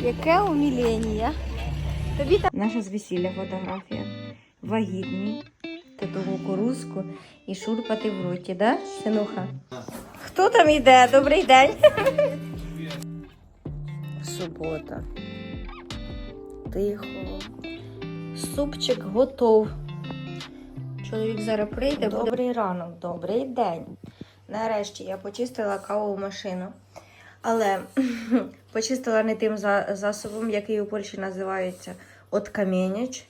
Яке умілення. Тобі так. Наша з весілля фотографія. Вагітні. Таку кукурузку і шурпати в роті, да, синуха? Хто там йде? Добрий день. Субота. Тихо. Супчик готов. Чоловік зараз прийде. Добрий ранок, добрий день. Нарешті я почистила кавову машину. Але почистила не тим за- засобом, який у Польщі називається откамінняч.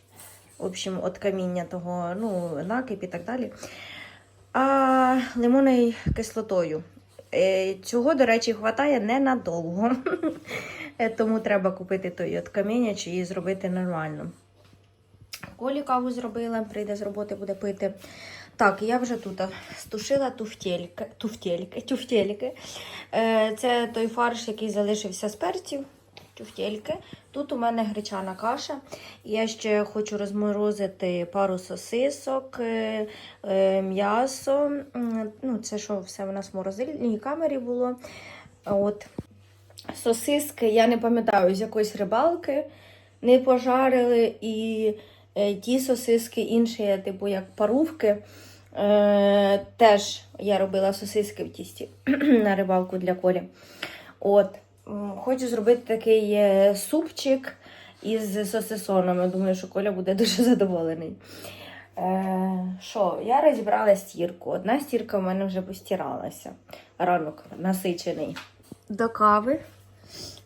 В общем, от каміння того, ну, накип і так далі. А лимонною кислотою. Е, Цього, до речі, вистачає ненадовго. Е, Тому треба купити той от каміння і зробити нормально. Колі каву зробила, прийде з роботи, буде пити. Так, я вже тут стушила туфтельки. туфтельки, туфтельки. Е, Це той фарш, який залишився з перців. Туфтельки. Тут у мене гречана каша. Я ще хочу розморозити пару сосисок, е, е, м'ясо. Ну, це що все в нас в морозильній камері було. От. Сосиски, я не пам'ятаю, з якоїсь рибалки не пожарили. І ті сосиски інші, типу як парувки. Е, теж я робила сосиски в тісті на рибалку для колі. От. Хочу зробити такий е, супчик із сосисонами. Думаю, що Коля буде дуже задоволений. Е, Що, я розібрала стірку. Одна стірка в мене вже постиралася. Ранок насичений. До кави.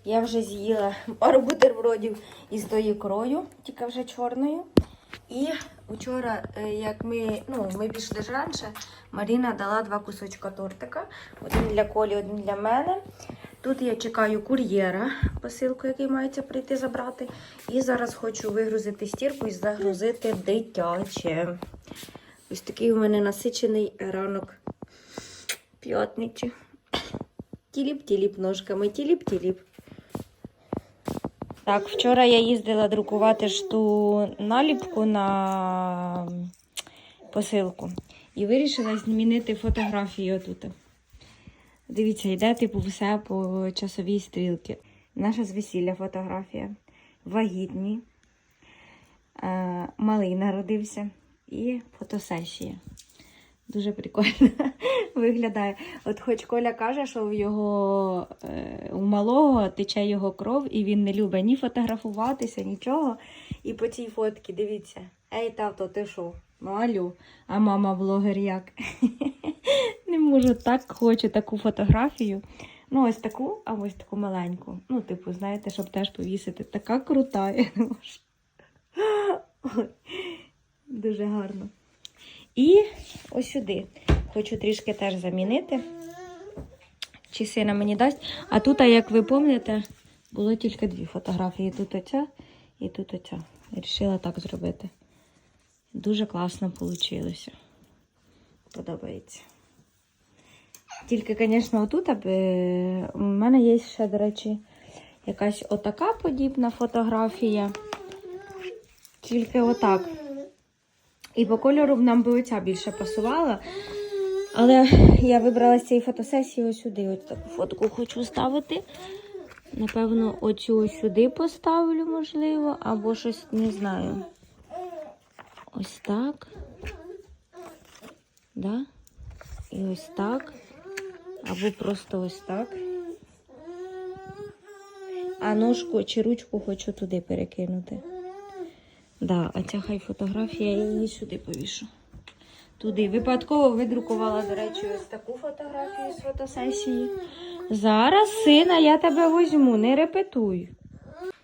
Я вже з'їла пару бутербродів із тою крою, тільки вже чорною. І вчора, е, як ми, ну, ми пішли ж раніше, Маріна дала два кусочка тортика. Один для Колі, один для мене. Тут я чекаю кур'єра, посилку, який мається прийти забрати. І зараз хочу вигрузити стірку і загрузити дитяче. Ось такий у мене насичений ранок п'ятниці. Тіліп-тіліп ножками, тіліп-тіліп. Так, вчора я їздила друкувати ж ту наліпку на посилку і вирішила змінити фотографію тут. Дивіться, йде типу все по часовій стрілці. Наша з весілля фотографія. Вагітні. Е, малий народився і фотосесія. Дуже прикольно виглядає. От хоч Коля каже, що в його е, у малого тече його кров, і він не любить ні фотографуватися, нічого. І по цій фотці, дивіться, ей, тато, ти що? Ну, алю, а мама блогер як? не можу, так хочу таку фотографію. Ну, ось таку, а ось таку маленьку. Ну, типу, знаєте, щоб теж повісити. Така крута, Дуже гарно. І ось сюди. Хочу трішки теж замінити. Чи сина мені дасть. А тут, як ви пам'ятаєте, було тільки дві фотографії. Тут оця і тут оця. Рішила так зробити. Дуже класно вийшло. Подобається. Тільки, звісно, отут аби... у мене є ще, до речі, якась отака подібна фотографія. Тільки отак. І по кольору нам би оця більше пасувала. Але я вибрала з цієї фотосесії ось сюди. Ось таку фотку хочу ставити. Напевно, оцю ось сюди поставлю, можливо, або щось не знаю. Ось так. Да? І ось так. Або просто ось так. А ножку чи ручку хочу туди перекинути. Да, а ця хай фотографія, я її сюди повішу. Туди. Випадково видрукувала, до речі, ось таку фотографію з фотосесії. Зараз, сина, я тебе візьму, не репетуй.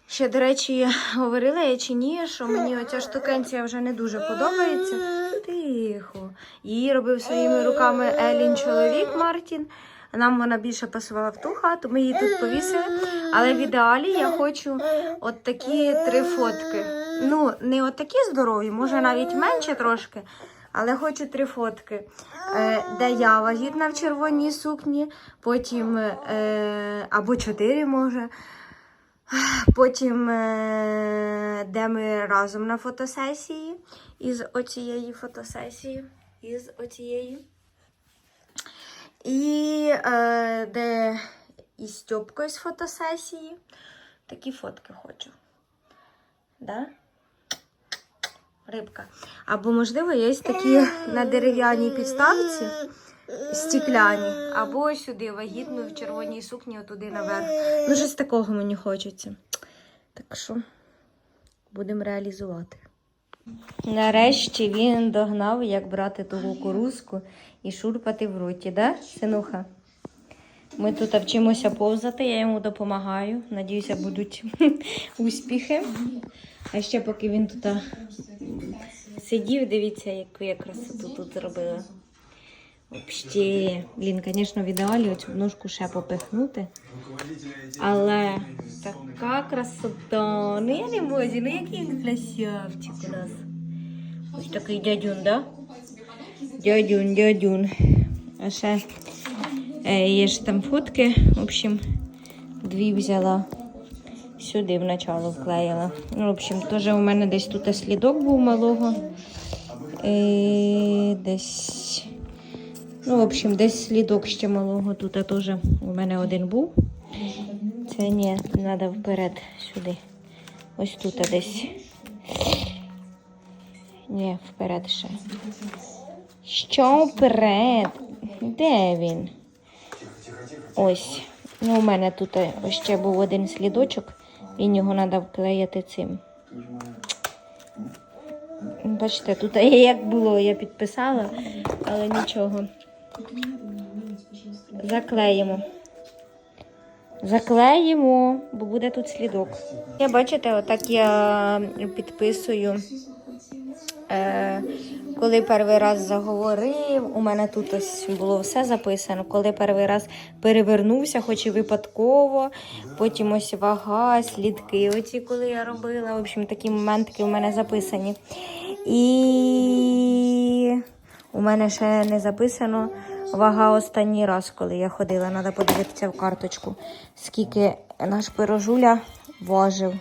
Ще, до речі, говорила я чи ні, що мені оця штукенція вже не дуже подобається. Тихо. Її робив своїми руками Елін чоловік Мартін. Нам вона більше пасувала в ту хату, ми її тут повісили. Але в ідеалі я хочу от такі три фотки. Ну, не от такі здорові, може навіть менше трошки. Але хочу три фотки, е, де я вагітна в червоній сукні, потім е, або чотири може. Потім, е, де ми разом на фотосесії із оцієї фотосесії. Із оцієї. І е, де із Стьопкою з фотосесії. Такі фотки хочу. Да? Рибка. Або, можливо, є такі на дерев'яній підставці стікляні, або сюди вагітну в червоній сукні, отуди наверх. Ну, щось такого мені хочеться. Так що будемо реалізувати. Нарешті він догнав, як брати ту кукурузку і шурпати в роті, да, синуха? Ми тут вчимося повзати, я йому допомагаю. Надіюся, будуть успіхи. А ще поки він тут сидів, дивіться, яку я красоту тут зробила. Взагалі, блін, звісно, в ідеалі оцю ножку ще попихнути. Але така красота. Ну я не можу, ну який він красавчик у нас. Ось такий дядюн, да? Дядюн, дядюн. А ще є ж там фотки. В общем, дві взяла. Сюди в начало вклеїла. Ну, в общем, теж у мене десь тут слідок був малого. Е, десь. Ну, в общем, десь слідок ще малого тут теж у мене один був. Це ні, треба вперед сюди. Ось тут десь. Ні, вперед ще. Що вперед? Де він? Ось. Ну, у мене тут ще був один слідочок, і його треба вклеїти цим. Бачите, тут як було, я підписала, але нічого. Заклеїмо. Заклеїмо, бо буде тут слідок. Я бачите, отак я підписую. Е, коли перший раз заговорив, у мене тут ось було все записано. Коли перший раз перевернувся, хоч і випадково, потім ось вага, слідки. Оці, коли я робила. В общем, такі моментики у мене записані. І у мене ще не записано вага останній раз, коли я ходила. Треба подивитися в карточку, скільки наш пирожуля важив.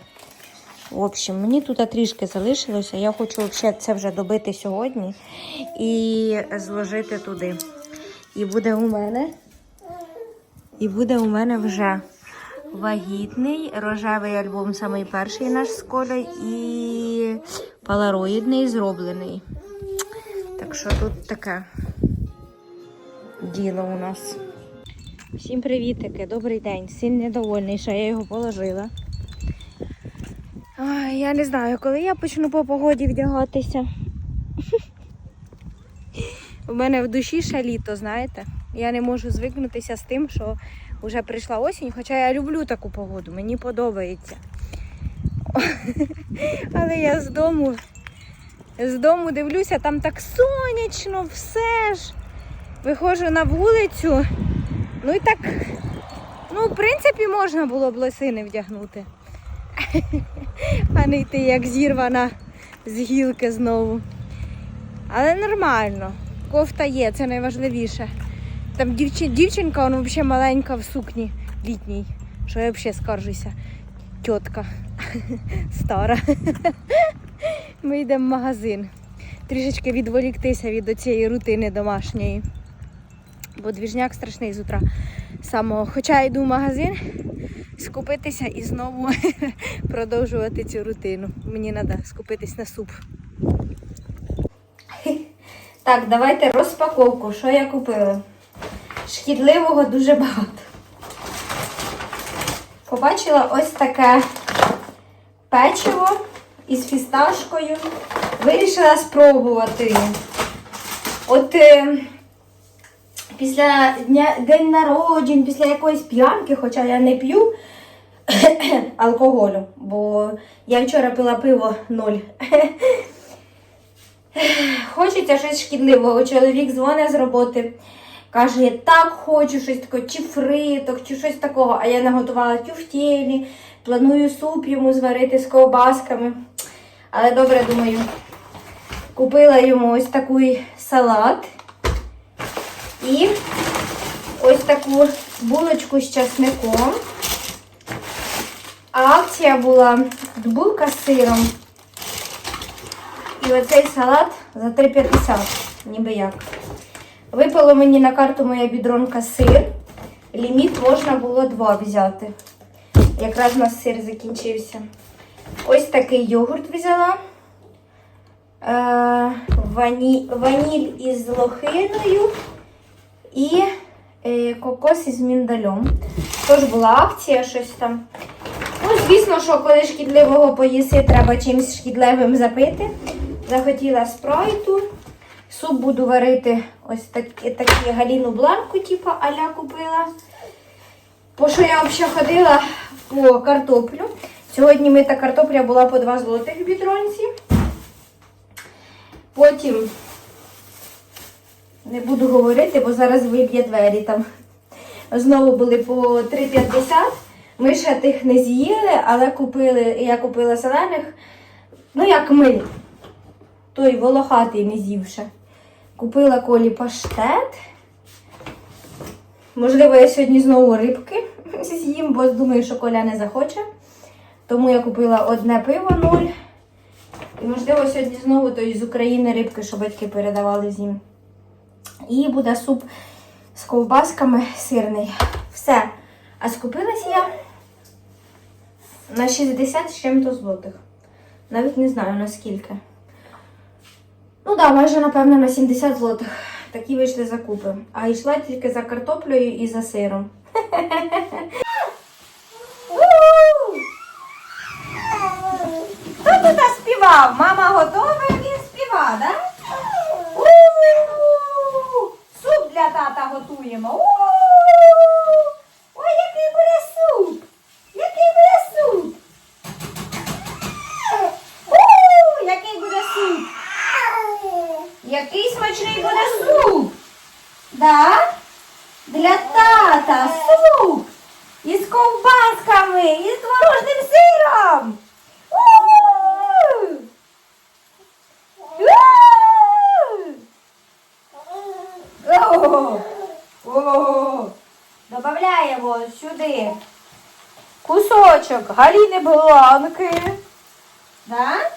В общем, мені тут трішки залишилося. Я хочу взагалі це вже добити сьогодні і зложити туди. І буде у мене, і буде у мене вже вагітний рожевий альбом, самий перший наш з Колею, і полароїдний зроблений. Так що тут таке діло у нас. Всім привітики, добрий день. Син недовольний, що я його положила. Ой, я не знаю, коли я почну по погоді вдягатися. У мене в душі ще літо, знаєте. Я не можу звикнутися з тим, що вже прийшла осінь, хоча я люблю таку погоду, мені подобається. Але я з дому, з дому дивлюся, там так сонячно, все ж. Виходжу на вулицю. Ну і так, ну, в принципі, можна було б лосини вдягнути. А не йти як зірвана з гілки знову. Але нормально. Кофта є, це найважливіше. Там дівчин, дівчинка, вона взагалі маленька в сукні літній. Що я взагалі скаржуся. Тітка стара. Ми йдемо в магазин. Трішечки відволіктися від цієї рутини домашньої. Бо двіжняк страшний з утра самого. Хоча йду в магазин скупитися і знову продовжувати цю рутину. Мені треба скупитись на суп. Так, давайте розпаковку. Що я купила? Шкідливого дуже багато. Побачила ось таке печиво із фісташкою. Вирішила спробувати. От е, після дня, день народжень, після якоїсь п'янки, хоча я не п'ю алкоголю, бо я вчора пила пиво ноль. Хочеться щось шкідливого. Чоловік дзвонить з роботи, каже, я так хочу щось таке, чи фриток, чи щось такого. А я наготувала тюфтєлі, планую суп йому зварити з ковбасками. Але добре думаю, купила йому ось такий салат і ось таку булочку з часником. А акція була булка з сиром. І оцей салат за 3,50, ніби як. Випало мені на карту моя бідронка сир. Ліміт можна було два взяти. Якраз у нас сир закінчився. Ось такий йогурт взяла. Е, вані, ваніль із лохиною і е, кокос із міндалем. Тож була акція, щось там. Ну, звісно, що коли шкідливого поїси, треба чимось шкідливим запити. Захотіла спрайту. Суп буду варити ось такі, такі галіну бланку, типу аля купила. Бо що я взагалі ходила по картоплю. Сьогодні мита картопля була по 2 злотих в бідронці. Потім не буду говорити, бо зараз виб'є двері там. Знову були по 3,50. Ми ще тих не з'їли, але купили, я купила зелених, ну як ми, той волохатий не з'ївши. Купила колі паштет. Можливо, я сьогодні знову рибки з'їм, бо думаю, що Коля не захоче. Тому я купила одне пиво нуль. І, можливо, сьогодні знову той з України рибки, що батьки передавали з'їм. І буде суп з ковбасками сирний. Все. А скупилась я на 60 з чим-то злотих. Навіть не знаю наскільки. Ну так, да, майже, напевно, на 70 злотих. Такі вийшли закупи. А йшла тільки за картоплею і за сиром. Хто тут співав? Мама готова, він співав, так? Суп для тата готуємо. У-у-у! Ой, який буде суп! Який буде суп! У, Який буде суп! Який смачний буде суп! Да? Для тата суп! Із ковбасками, із творожним сиром! У! У! О! О! Добавляємо сюди кусочок галіни бланки. Да?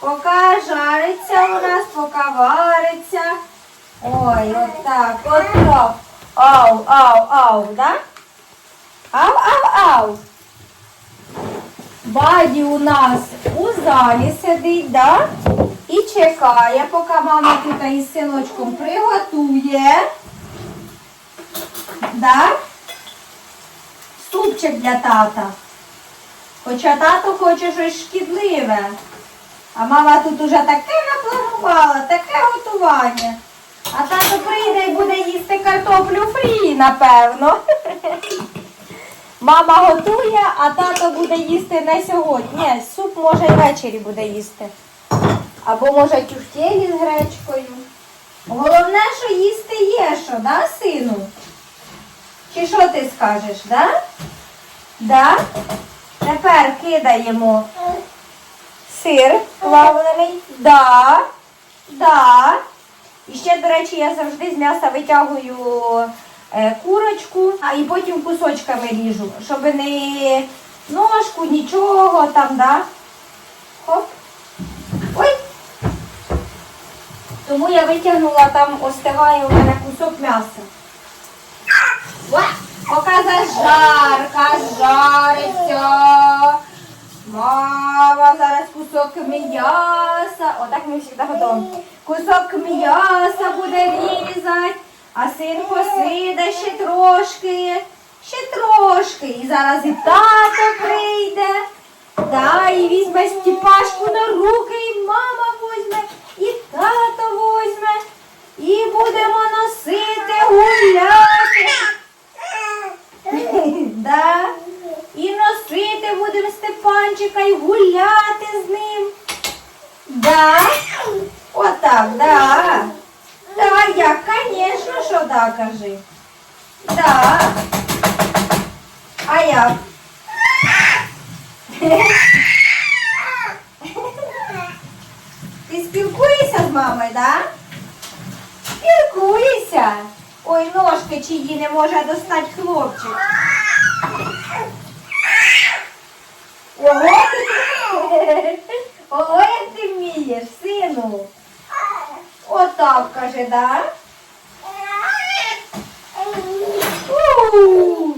Поки жариться у нас, поки вариться. Ой, от так, от так. Ау, ау, ау, да? Ау, ау, ау. Баді у нас у залі сидить, да? І чекає, поки мама тут із синочком приготує. Да? Супчик для тата. Хоча тато хоче щось шкідливе. А мама тут уже таке напланувала, таке готування. А тато прийде і буде їсти картоплю фрі, напевно. Мама готує, а тато буде їсти не сьогодні. Ні, суп може і ввечері буде їсти. Або може тюфтєлі з гречкою. Головне, що їсти є, що, да, сину? Чи що ти скажеш, да? Да? Тепер кидаємо сир плавлений. Да. Да. І ще, до речі, я завжди з м'яса витягую е, курочку, а і потім кусочками ріжу, щоб не ножку, нічого там, да? Хоп. Ой. Тому я витягнула там, остигає у мене кусок м'яса. Ва! Поки зажарка жариться. Мама, зараз кусок м'яса. Отак ми завжди готуємо. Кусок м'яса буде різати, а син посиде ще трошки, ще трошки. І зараз і тато прийде. Да, і візьме стіпашку на руки, і мама возьме, і тато возьме. І будемо носити гуляти. Да. І носити будемо Степанчика і гуляти з ним. Да? Отак, да. Да, я, конечно, що да, кажи. Да. А як? Ти спілкуєшся з мамою, да? Спілкуєшся. Ой, ножки чиї не може достати хлопчик. Ой, ти вмієш, сину. Отак каже, да? У-у-у!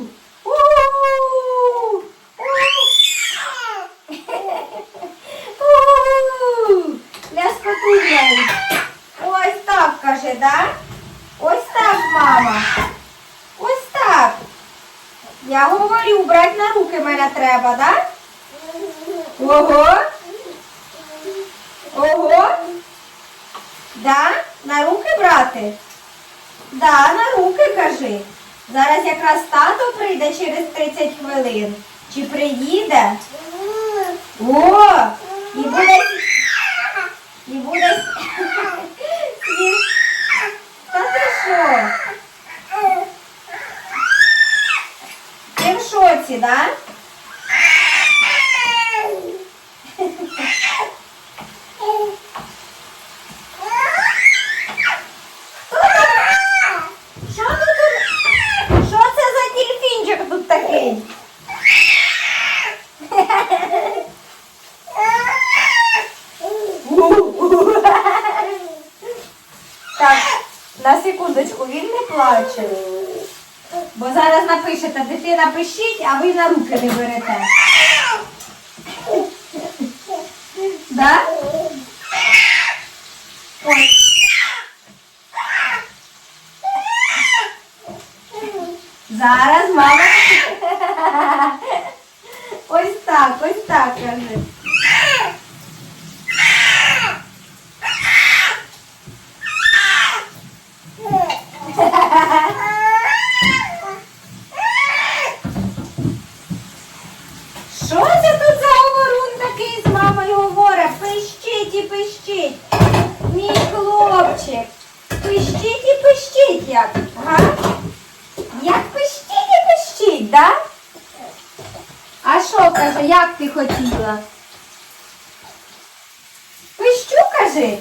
Ось так каже, да? Ось так, мама. Ось так. Я говорю, брать на руки мене треба, да? Ого. Ого. Да? На руки брати? Да, на руки кажи. Зараз якраз тато прийде через 30 хвилин. Чи приїде? О! І буде. І буде. Та ти що? Ти в шоці, да? Що тут? Що це за дельфінчик тут такий? Так, на секундочку, він не плаче. Бо зараз напишете, дитина пишіть, а ви на руки не берете. Да? Пищить і пищить як. Га? Як пищить і пищить, да? А що каже, як ти хотіла? Пищу, кажи.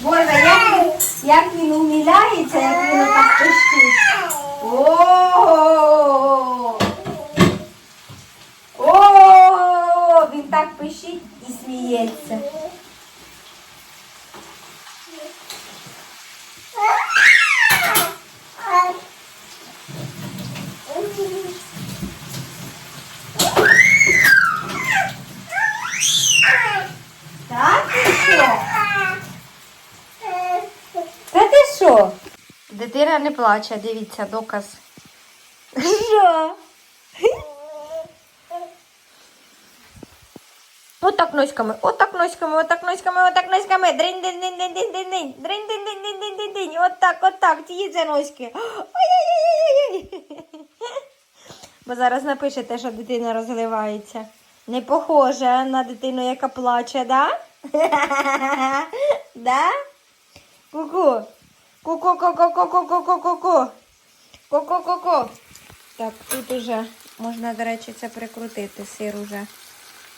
Боже, як він, як він умиляється, як він так пищить. Ого! Ого! Він так пишить і сміється. Ah! Дитина не плаче, дивіться, доказ. Що? Отак носиками, отак носиками, отак носиками, отак носиками. Дринь, динь, динь, динь, динь, динь, динь. Дринь, динь, динь, динь, динь, динь, динь. Отак, отак, ті це носики. Ой-ой-ой-ой-ой. Бо зараз напишете, що дитина розгливається. Не похоже на дитину, яка плаче, да? Да? Ку-ку. Ку-ку-ку-ку-ку-ку-ку-ку-ку. Ку-ку-ку-ку. Так, тут уже можна, до речі, це прикрутити. Сир уже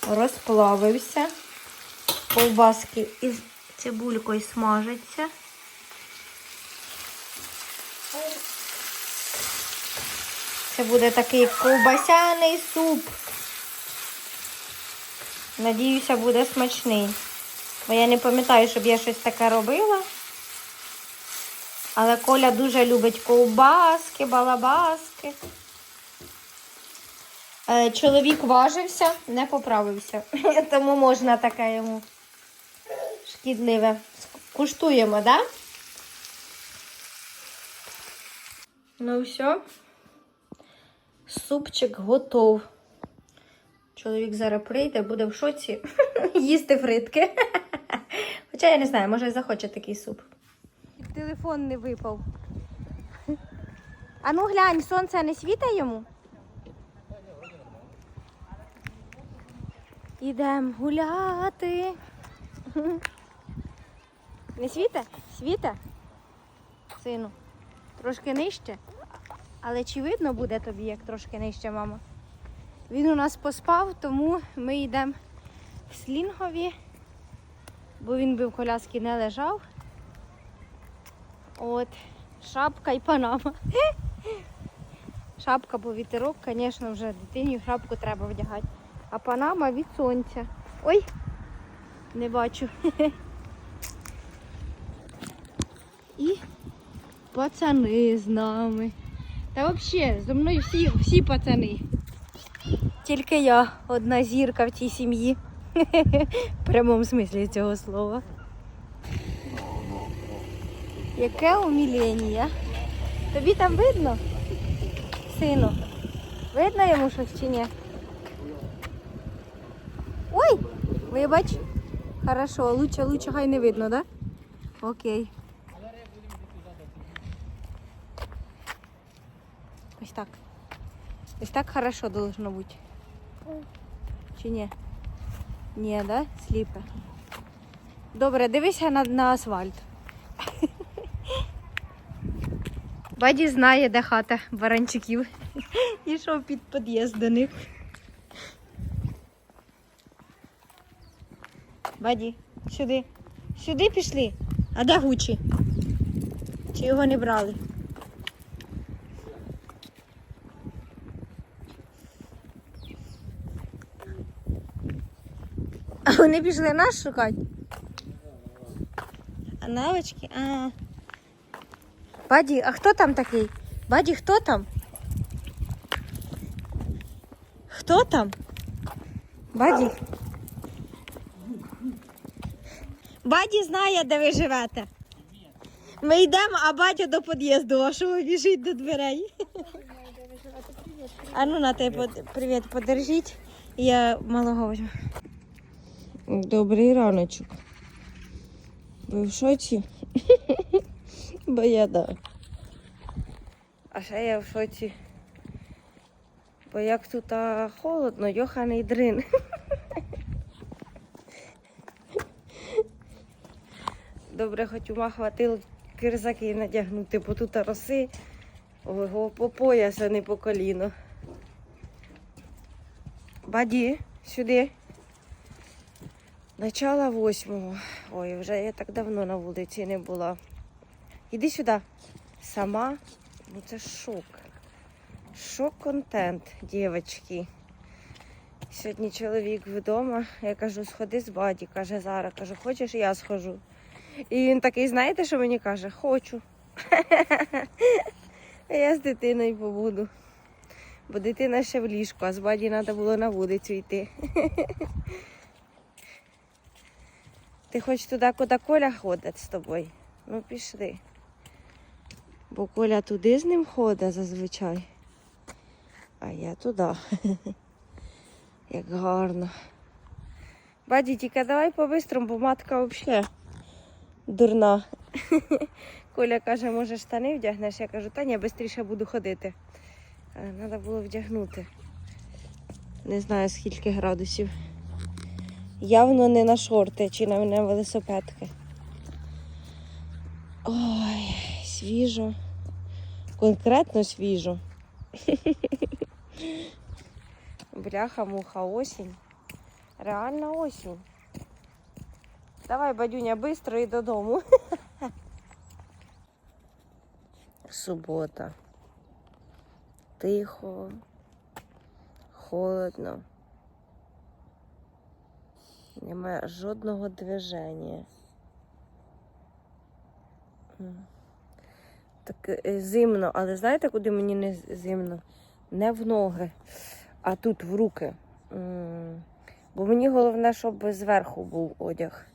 розплавився. Ковбаски із цибулькою смажаться. Це буде такий ковбасяний суп. Надіюся, буде смачний. Бо я не пам'ятаю, щоб я щось таке робила. Але Коля дуже любить ковбаски, балабаски. Е, Чоловік важився, не поправився. Тому можна таке йому шкідливе. Куштуємо? Да? Ну все. Супчик готов. Чоловік зараз прийде, буде в шоці їсти фритки. Хоча я не знаю, може захоче такий суп. Телефон не випав. А ну глянь, сонце не світає йому. Ідемо гуляти. Не світе? Світе? Сину. Трошки нижче. Але чи видно буде тобі, як трошки нижче, мама? Він у нас поспав, тому ми йдемо в слінгові, бо він би в коляскі не лежав. От, шапка і панама. Шапка, бо вітерок, звісно, вже дитині шапку треба вдягати. А панама від сонця. Ой, не бачу. І пацани з нами. Та взагалі, зі мною всі, всі пацани. тільки я одна зірка в цій сім'ї. В прямому смислі цього слова. Яке умілення. Тобі там видно? Сину. Видно йому щось чи ні? Ой! Вибач. Хорошо, лучше, лучше хай не видно, да? Окей. Ось так. Ось так хорошо должно бути. Чи ні? Ні, да? Сліпе. Добре, дивися на, на асфальт. Баді знає, де хата баранчиків. Ішов під під'їзд до них. Баді, сюди. Сюди пішли. А де Гучі? Чи його не брали? А вони пішли нас шукати? А навички? А. Баді, а хто там такий? Баді, хто там? Хто там? Баді? Баді знає, де ви живете. Ми йдемо, а батя до під'їзду вашого біжить до дверей. А ну на тебе привіт, подержіть. Я малого візьму. Добрий раночок. Ви в шоці? Бо я да. А ще я в шоці. Бо як тут а, холодно, йоханий дрин. Добре, хоч ума хватило кирзаки надягнути, бо тут роси ого, по пояс, а не по коліно. Баді, сюди. Начало восьмого. Ой, вже я так давно на вулиці не була. Іди сюди. Сама. Ну це шок. Шок-контент, дівчатки. Сьогодні чоловік вдома. Я кажу, сходи з баді. Каже, зараз. Кажу, хочеш, я схожу. І він такий, знаєте, що мені каже? Хочу. Я з дитиною побуду. Бо дитина ще в ліжку, а з баді треба було на вулицю йти. Ти хочеш туди, куди Коля ходить з тобою? Ну пішли. Бо Коля туди з ним ходить зазвичай. А я туди. Як гарно. Баді, тільки давай по-бистрому, бо матка взагалі дурна. Коля каже, може штани вдягнеш? Я кажу, та ні, швидше буду ходити. Треба було вдягнути. Не знаю скільки градусів. Явно не на шорти чи на, велосипедки. Ой, свіжо. Конкретно свіжо. Бляха, муха, осінь. Реальна осінь. Давай, бадюня, швидко і додому. Субота. Тихо, холодно. Немає жодного движення. Так е, зимно, але знаєте, куди мені не зимно? Не в ноги, а тут в руки. Бо мені головне, щоб зверху був одяг.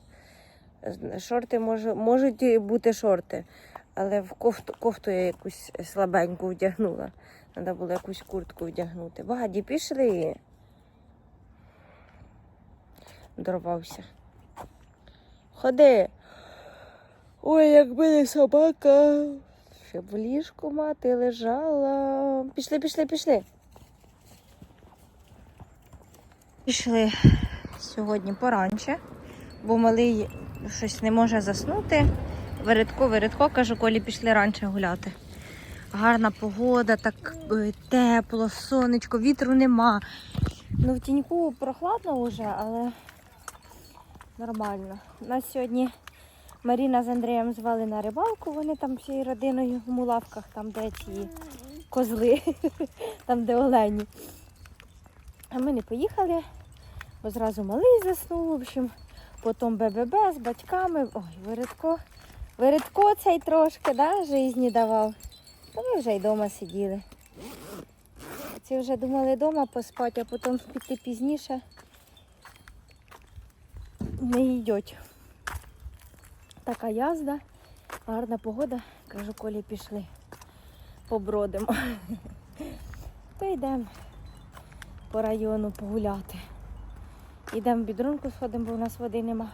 Шорти може, можуть бути шорти, але в кофту, кофту я якусь слабеньку вдягнула. Треба було якусь куртку вдягнути. Багаді пішли. Дорвався. Ходи. Ой, якби не собака. Щоб в ліжку мати лежала. Пішли, пішли, пішли. Пішли сьогодні поранче, бо малий щось не може заснути. Вередко, вередко, кажу, Колі пішли раніше гуляти. Гарна погода, так е, тепло, сонечко, вітру нема. Ну, в тіньку прохладно вже, але нормально. У Нас сьогодні Маріна з Андрієм звали на рибалку, вони там всією родиною в мулавках, там де ці козли, там де олені. А ми не поїхали, бо зразу малий заснув, в общем, потім БББ з батьками. Ой, Вередко, Вередко цей трошки, да, житті давав. Та ми вже й вдома сиділи. Ці вже думали вдома поспати, а потім піти пізніше. Не йдуть. Така язда, гарна погода. Кажу, Колі пішли. Побродимо. То йдемо по району погуляти. Йдемо в бідрунку сходимо, бо у нас води нема.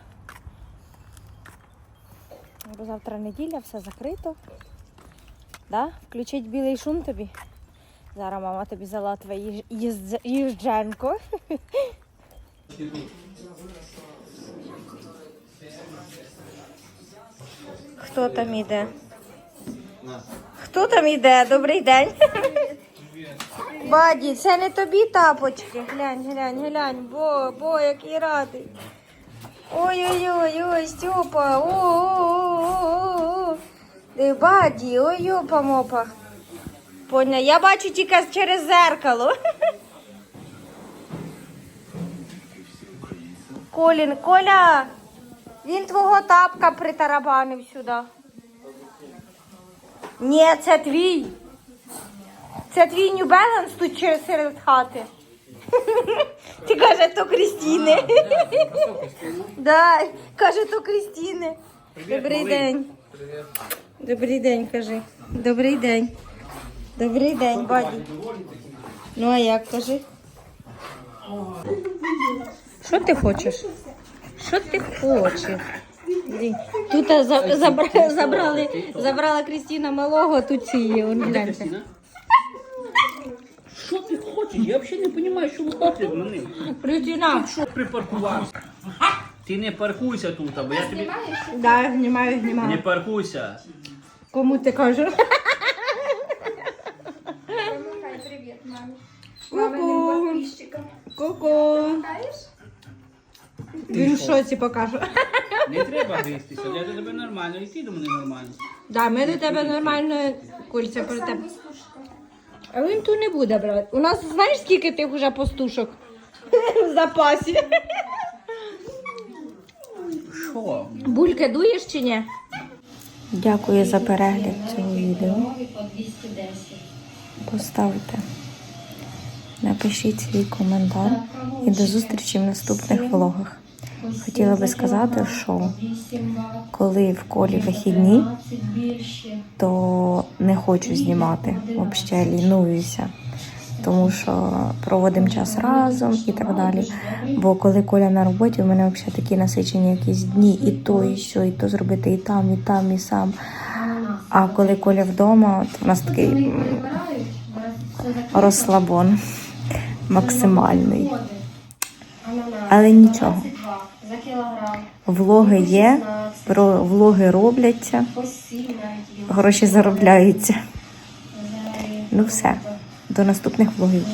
Бо завтра неділя, все закрито. Да? Включить білий шум тобі. Зараз мама тобі взяла твоє їж- Хто там іде? Хто там іде? Добрий день. Баді, це не тобі тапочки. Глянь, глянь, глянь. Бо, бо, який радий. Ой-ой-ой, ой, Степа. Баді, ой, йопа мопа. Поня, я бачу тільки через зеркало. Колін, Коля, він твого тапка притарабанив сюди. Ні, це твій. Це твій New Balance тут через серед хати. Ти каже, то Крістіни. Да, каже, то Крістіни. Добрий день. Добрий день, кажи. Добрий день. Добрий день, баді. Ну а як кажи? Що ти хочеш? Що ти хочеш? Тут за- забра- забрали, забрала Крістіна малого, а тут ці є. он гляньте. Що ти хочеш? Я взагалі не розумію, що ви хочете в мене. Крістіна. Що припаркувався? Ти не паркуйся тут, бо я тобі... Да, знімаю, Не знімаю. паркуйся. Кому ти кажеш? Привіт, мамі. Ку-ку. Підписчикам. Ку-ку. Знаєш? Він в шоці покаже. Не треба гристися, я до тебе нормально, і ти до мене нормально. Да, ми до тебе нормально кульця про тебе. А він тут не буде брати. У нас знаєш, скільки тих вже пастушок в запасі? Що? Бульки дуєш чи ні? Дякую за перегляд цього відео. Поставте, напишіть свій коментар і до зустрічі в наступних влогах. Хотіла би сказати, що коли в колі вихідні, то не хочу знімати, взагалі лінуюся, тому що проводимо час разом і так далі. Бо коли Коля на роботі, у мене взагалі такі насичені якісь дні, і то, і що, і то зробити і там, і там, і сам. А коли Коля вдома, от у нас такий розслабон максимальний. Але нічого. Влоги є, про влоги робляться, гроші заробляються. Ну все, до наступних влогів.